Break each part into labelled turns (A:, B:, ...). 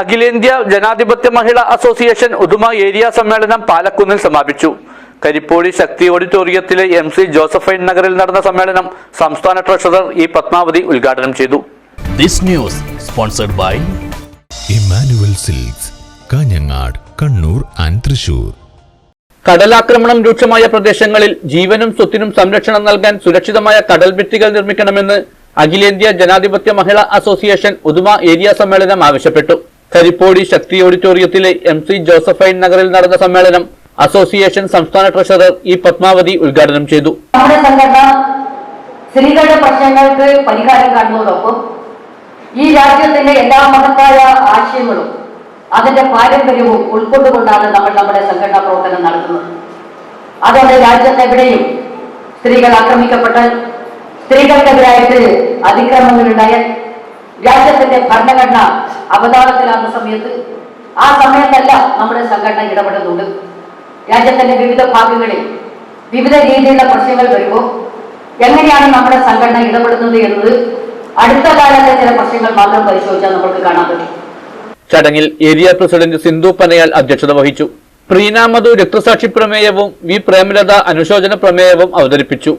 A: അഖിലേന്ത്യാ ജനാധിപത്യ മഹിളാ association Uduma area സമ്മേളനം പാലക്കുന്നിൽ സമാപിച്ചു. കരിപ്പോളി ശക്തി ഓഡിറ്റോറിയത്തിലെ എം സി ജോസഫൈൻ നഗറിൽ നടന്ന സമ്മേളനം സംസ്ഥാന ട്രഷറർ ഇ പത്മാവതി ഉദ്ഘാടനം ചെയ്തു.
B: This news sponsored by
C: Emmanuel Silks Kanhangad Kannur and Thrissur.
A: കടലാക്രമണം രൂക്ഷമായ പ്രദേശങ്ങളിൽ ജീവനും സ്വത്തിനും സംരക്ഷണം നൽകാൻ സുരക്ഷിതമായ കടൽ ഭിത്തികൾ നിർമ്മിക്കണമെന്ന് അഖിലേന്ത്യാ ജനാധിപത്യ മഹിളാ അസോസിയേഷൻ ഉദുമ ഏരിയ സമ്മേളനം ആവശ്യപ്പെട്ടു. കരിപ്പോടി ശക്തി ഓഡിറ്റോറിയത്തിലെ എം സി ജോസഫൈൻ നഗറിൽ നടന്ന സമ്മേളനം അസോസിയേഷൻ സംസ്ഥാന ട്രഷറർ ഇ പത്മാവതി ഉദ്ഘാടനം ചെയ്തു.
D: നമ്മുടെ സ്ത്രീകളുടെ പ്രശ്നങ്ങൾക്ക് പരിഹാരം കാണുന്നതോടൊപ്പം ഈ രാജ്യത്തിന്റെ എല്ലാ മഹത്തായ ആശയങ്ങളും അതിന്റെ പാരമ്പര്യവും ഉൾക്കൊണ്ടുകൊണ്ടാണ് നമ്മൾ നമ്മുടെ സംഘടനാ പ്രവർത്തനം നടത്തുന്നത്. അതുകൊണ്ട് രാജ്യത്തെവിടെയും സ്ത്രീകൾ ആക്രമിക്കപ്പെട്ടാൽ സ്ത്രീകൾക്കെതിരായിട്ട് അതിക്രമങ്ങളുണ്ടായാൽ രാജ്യത്തിന്റെ ഭരണഘടന അവതാരത്തിലാകുന്ന സമയത്ത് ആ സമയത്തല്ല നമ്മുടെ സംഘടന ഇടപെടുന്നുണ്ട്. രാജ്യത്തിന്റെ വിവിധ ഭാഗങ്ങളിൽ വിവിധ രീതിയിലുള്ള പ്രശ്നങ്ങൾ വരുമ്പോൾ എങ്ങനെയാണ് നമ്മുടെ സംഘടന ഇടപെടുന്നത് എന്നത് അടുത്ത കാലത്തെ ചില പ്രശ്നങ്ങൾ മാത്രം പരിശോധിച്ചാൽ നമുക്ക് കാണാൻ പറ്റും.
A: ചടങ്ങിൽ ഏരിയ പ്രസിഡന്റ് സിന്ധു പനയാൽ അധ്യക്ഷത വഹിച്ചു. പ്രീനാമധു രക്തസാക്ഷി പ്രമേയവും വി പ്രേമലത അനുശോചന പ്രമേയവും അവതരിപ്പിച്ചു.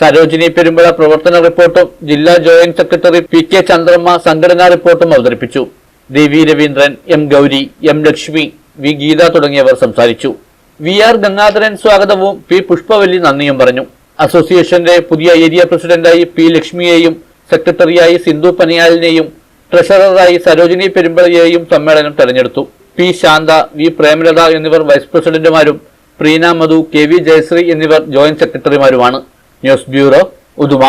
A: സരോജിനി പെരുമ്പഴ പ്രവർത്തന റിപ്പോർട്ടും ജില്ലാ joint secretary P K Chandramma സംഘടനാ റിപ്പോർട്ടും അവതരിപ്പിച്ചു. D V Raveendran M Gauri M Lakshmi V Geetha തുടങ്ങിയവർ സംസാരിച്ചു. വി ആർ ഗംഗാധരൻ സ്വാഗതവും പി പുഷ്പവല്ലി നന്ദിയും പറഞ്ഞു. അസോസിയേഷന്റെ പുതിയ ഏരിയ പ്രസിഡന്റായി പി ലക്ഷ്മിയെയും സെക്രട്ടറിയായി സിന്ധു പനിയാലിനെയും ട്രഷററായി സരോജിനി പെരുമ്പളയെയും സമ്മേളനം തെരഞ്ഞെടുത്തു. പി ശാന്ത വി പ്രേമലത എന്നിവർ വൈസ് പ്രസിഡന്റുമാരും പ്രീന മധു കെ വി ജയശ്രീ എന്നിവർ ജോയിന്റ് സെക്രട്ടറിമാരുമാണ്. News bureau Uduma.